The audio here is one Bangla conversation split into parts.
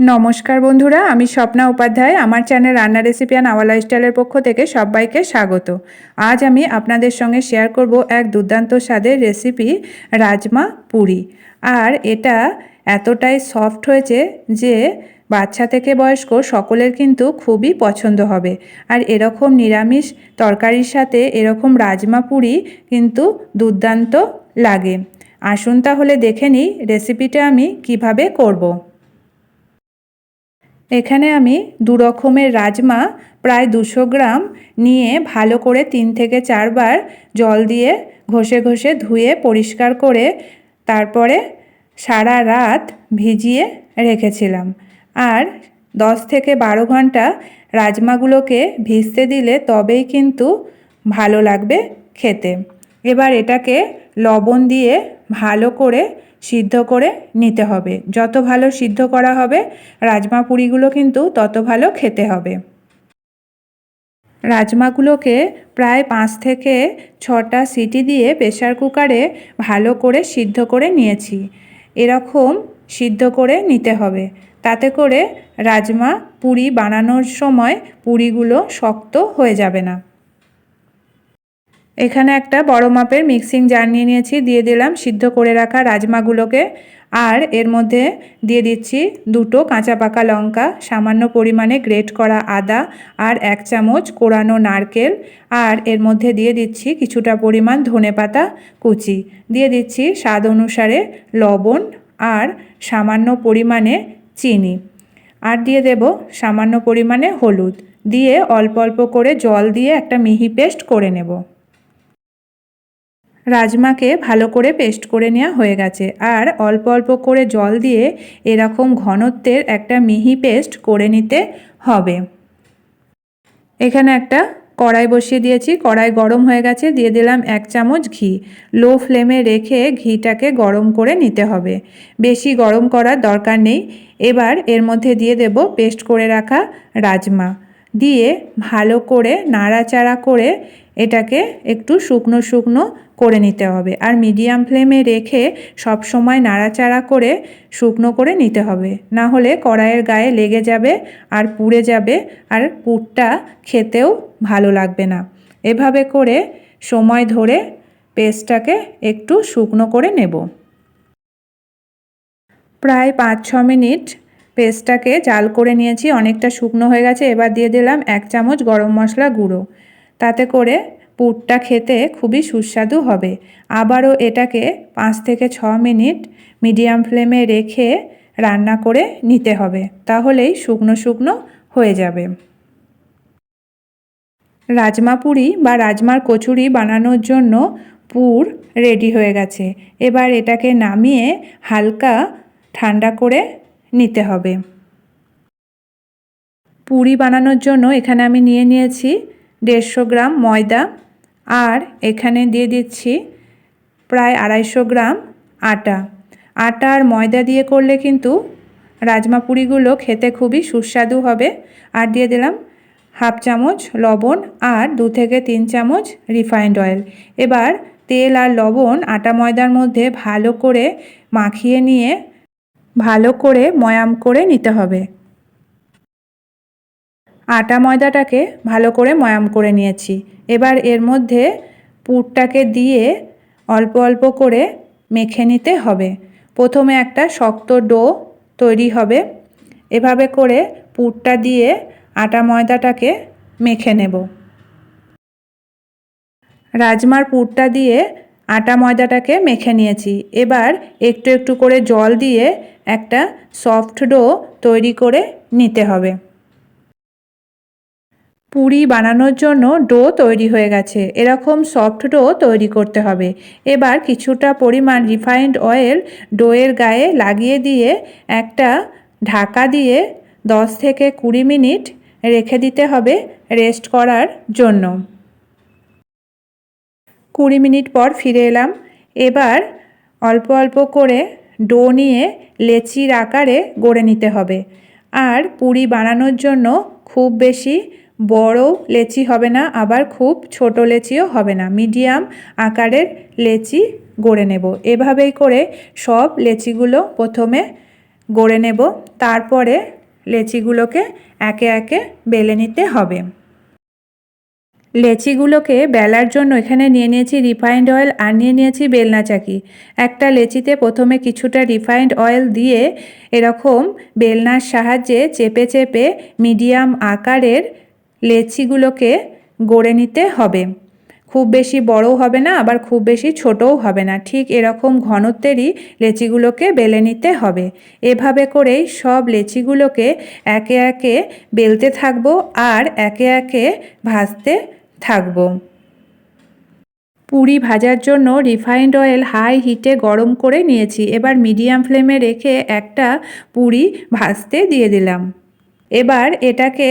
নমস্কার বন্ধুরা, আমি স্বপ্না উপাধ্যায়। আমার চ্যানেল রান্না রেসিপি অ্যান্ড আওয়ার লাইফস্টাইলের পক্ষ থেকে সবাইকে স্বাগত। আজ আমি আপনাদের সঙ্গে শেয়ার করব এক দুর্দান্ত স্বাদের রেসিপি, রাজমা পুরি। আর এটা এতটাই সফট হয়েছে যে বাচ্চা থেকে বয়স্ক সকলের কিন্তু খুবই পছন্দ হবে। আর এরকম নিরামিষ তরকারির সাথে এরকম রাজমা পুরি কিন্তু দুর্দান্ত লাগে। আসুন তাহলে দেখে নিই রেসিপিটা আমি কীভাবে করব। এখানে আমি দু রকমের রাজমা, প্রায় দুশো গ্রাম, নিয়ে ভালো করে তিন থেকে চারবার জল দিয়ে ঘষে ঘষে ধুয়ে পরিষ্কার করে তারপরে সারা রাত ভিজিয়ে রেখেছিলাম। আর দশ থেকে বারো ঘণ্টা রাজমাগুলোকে ভিজতে দিলে তবেই কিন্তু ভালো লাগবে খেতে। এবার এটাকে লবণ দিয়ে ভালো করে সিদ্ধ করে নিতে হবে। যত ভালো সিদ্ধ করা হবে, রাজমা পুরিগুলো কিন্তু তত ভালো খেতে হবে। রাজমাগুলোকে প্রায় পাঁচ থেকে ছটা সিটি দিয়ে প্রেশার কুকারে ভালো করে সিদ্ধ করে নিয়েছি। এরকম সিদ্ধ করে নিতে হবে। তাতে করে রাজমা পুরি বানানোর সময় পুরিগুলো শক্ত হয়ে যাবে না। এখানে একটা বড় মাপের মিক্সিং জার নিয়ে নিয়েছি, দিয়ে দিলাম সিদ্ধ করে রাখা রাজমাগুলোকে। আর এর মধ্যে দিয়ে দিচ্ছি দুটো কাঁচা পাকা লঙ্কা, সামান্য পরিমাণে গ্রেট করা আদা আর এক চামচ কোরানো নারকেল। আর এর মধ্যে দিয়ে দিচ্ছি কিছুটা পরিমাণ ধনে পাতা কুচি। দিয়ে দিচ্ছি স্বাদ অনুসারে লবণ আর সামান্য পরিমাণে চিনি। আর দিয়ে দেব সামান্য পরিমাণে হলুদ। দিয়ে অল্প অল্প করে জল দিয়ে একটা মিহি পেস্ট করে নেব। রাজমাকে ভালো করে পেস্ট করে নেওয়া হয়ে গেছে। আর অল্প অল্প করে জল দিয়ে এরকম ঘনত্বের একটা মিহি পেস্ট করে নিতে হবে। এখানে একটা কড়াই বসিয়ে দিয়েছি। কড়াই গরম হয়ে গেছে। দিয়ে দিলাম এক চামচ ঘি। লো ফ্লেমে রেখে ঘিটাকে গরম করে নিতে হবে। বেশি গরম করার দরকার নেই। এবার এর মধ্যে দিয়ে দেব পেস্ট করে রাখা রাজমা। দিয়ে ভালো করে নাড়াচাড়া করে এটাকে একটু শুকনো শুকনো করে নিতে হবে। আর মিডিয়াম ফ্লেমে রেখে সব সময় নাড়াচাড়া করে শুকনো করে নিতে হবে। না হলে কড়াইয়ের গায়ে লেগে যাবে আর পুড়ে যাবে আর পুরটা খেতেও ভালো লাগবে না। এভাবে করে সময় ধরে পেস্টটাকে একটু শুকনো করে নেব। প্রায় পাঁচ ছ মিনিট পেস্টটাকে জাল করে নিয়েছি, অনেকটা শুকনো হয়ে গেছে, এবার দিয়ে দিলাম এক চামচ গরম মশলা গুঁড়ো। তাতে করে পুরটা খেতে খুবই সুস্বাদু হবে। আবারও এটাকে পাঁচ থেকে ছ মিনিট মিডিয়াম ফ্লেমে রেখে রান্না করে নিতে হবে, তাহলেই শুকনো শুকনো হয়ে যাবে। রাজমা পুরি বা রাজমার কচুরি বানানোর জন্য পুর রেডি হয়ে গেছে। এবার এটাকে নামিয়ে হালকা ঠান্ডা করে নিতে হবে। পুরি বানানোর জন্য এখানে আমি নিয়ে নিয়েছি দেড়শো গ্রাম ময়দা আর এখানে দিয়ে দিচ্ছি প্রায় আড়াইশো গ্রাম আটা। আটা আর ময়দা দিয়ে করলে কিন্তু রাজমা পুরিগুলো খেতে খুবই সুস্বাদু হবে। আর দিয়ে দিলাম হাফ চামচ লবণ আর দু থেকে তিন চামচ রিফাইন্ড অয়েল। এবার তেল আর লবণ আটা ময়দার মধ্যে ভালো করে মাখিয়ে নিয়ে ভালো করে ময়াম করে নিতে হবে। আটা ময়দাটাকে ভালো করে ময়াম করে নিয়েছি। এবার এর মধ্যে পুরটাকে দিয়ে অল্প অল্প করে মেখে নিতে হবে। প্রথমে একটা শক্ত ডো তৈরি হবে। এভাবে করে পুরটা দিয়ে আটা ময়দাটাকে মেখে নেব। রাজমার পুরটা দিয়ে আটা ময়দাটাকে মেখে নিয়েছি। এবার একটু একটু করে জল দিয়ে একটা সফট ডো তৈরি করে নিতে হবে। পুরি বানানোর জন্য ডো তৈরি হয়ে গেছে। এরকম সফট ডো তৈরি করতে হবে। এবার কিছুটা পরিমাণ রিফাইন্ড অয়েল ডোয়ের গায়ে লাগিয়ে দিয়ে একটা ঢাকা দিয়ে দশ থেকে কুড়ি মিনিট রেখে দিতে হবে রেস্ট করার জন্য। কুড়ি মিনিট পর ফিরে এলাম। এবার অল্প অল্প করে ডো নিয়ে লেচির আকারে গড়ে নিতে হবে। আর পুরি বানানোর জন্য খুব বেশি বড় লেচি হবে না, আবার খুব ছোট লেচিও হবে না। মিডিয়াম আকারের লেচি গড়ে নেব। এভাবেই করে সব লেচিগুলো প্রথমে গড়ে নেব। তারপরে লেচিগুলোকে একে একে বেলে নিতে হবে। লেচিগুলোকে বেলার জন্য এখানে নিয়ে নিয়েছি রিফাইন্ড অয়েল আর নিয়ে নিয়েছি বেলনা চাকি। একটা লেচিতে প্রথমে কিছুটা রিফাইন্ড অয়েল দিয়ে এরকম বেলনার সাহায্যে চেপে চেপে মিডিয়াম আকারের লেচিগুলোকে গড়ে নিতে হবে। খুব বেশি বড়ও হবে না, আবার খুব বেশি ছোটও হবে না। ঠিক এরকম ঘনত্বেরই লেচিগুলোকে বেলে নিতে হবে। এভাবে করেই সব লেচিগুলোকে একে একে বেলতে থাকব আর একে একে ভাজতে থাকব। পুরি ভাজার জন্য রিফাইন্ড অয়েল হাই হিটে গরম করে নিয়েছি। এবার মিডিয়াম ফ্লেমে রেখে একটা পুরি ভাজতে দিয়ে দিলাম। এবার এটাকে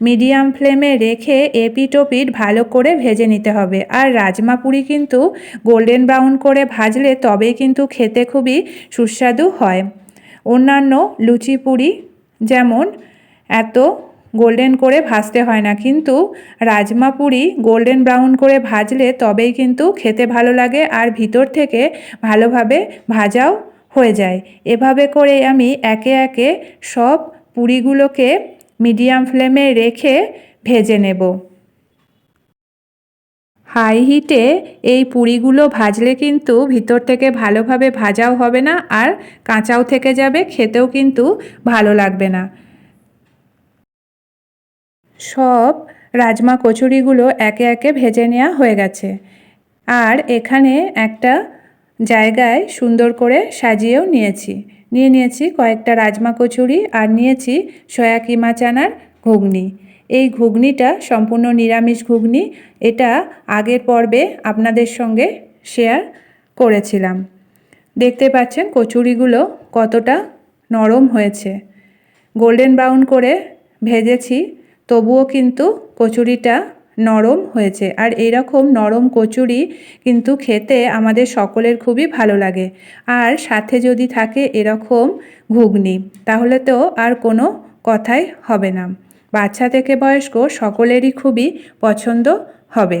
মিডিয়াম ফ্লেমে রেখে এপিট ওপিট ভালো করে ভেজে নিতে হবে। আর রাজমা পুরি কিন্তু গোল্ডেন ব্রাউন করে ভাজলে তবেই কিন্তু খেতে খুবই সুস্বাদু হয়। অন্যান্য লুচি পুরি যেমন এত গোল্ডেন করে ভাজতে হয় না। কিন্তু রাজমা পুরি গোল্ডেন ব্রাউন করে ভাজলে তবেই কিন্তু খেতে ভালো লাগে আর ভিতর থেকে ভালোভাবে ভাজাও হয়ে যায়। এভাবে করে আমি একে একে সব পুরিগুলোকে মিডিয়াম ফ্লেমে রেখে ভেজে নেব। হাই হিটে এই পুরিগুলো ভাজলে কিন্তু ভিতর থেকে ভালোভাবে ভাজাও হবে না আর কাঁচাও থেকে যাবে, খেতেও কিন্তু ভালো লাগবে না। সব রাজমা কচুরিগুলো একে একে ভেজে নেওয়া হয়ে গেছে। আর এখানে একটা জায়গায় সুন্দর করে সাজিয়েও নিয়েছি। নিয়ে নিয়েছি কয়েকটা রাজমা কচুরি আর নিয়েছি সয়া কিমা চানার ঘুগনি। এই ঘুগনিটা সম্পূর্ণ নিরামিষ ঘুগনি। এটা আগের পর্বে আপনাদের সঙ্গে শেয়ার করেছিলাম। দেখতে পাচ্ছেন কচুরিগুলো কতটা নরম হয়েছে। গোল্ডেন ব্রাউন করে ভেজেছি। তবুও কিন্তু কচুরিটা নরম হয়েছে। আর এরকম নরম কচুরি কিন্তু খেতে আমাদের সকলের খুবই ভালো লাগে। আর সাথে যদি থাকে এরকম ঘুগনি, তাহলে তো আর কোনো কথাই হবে না। বাচ্চা থেকে বয়স্ক সকলেরই খুবই পছন্দ হবে।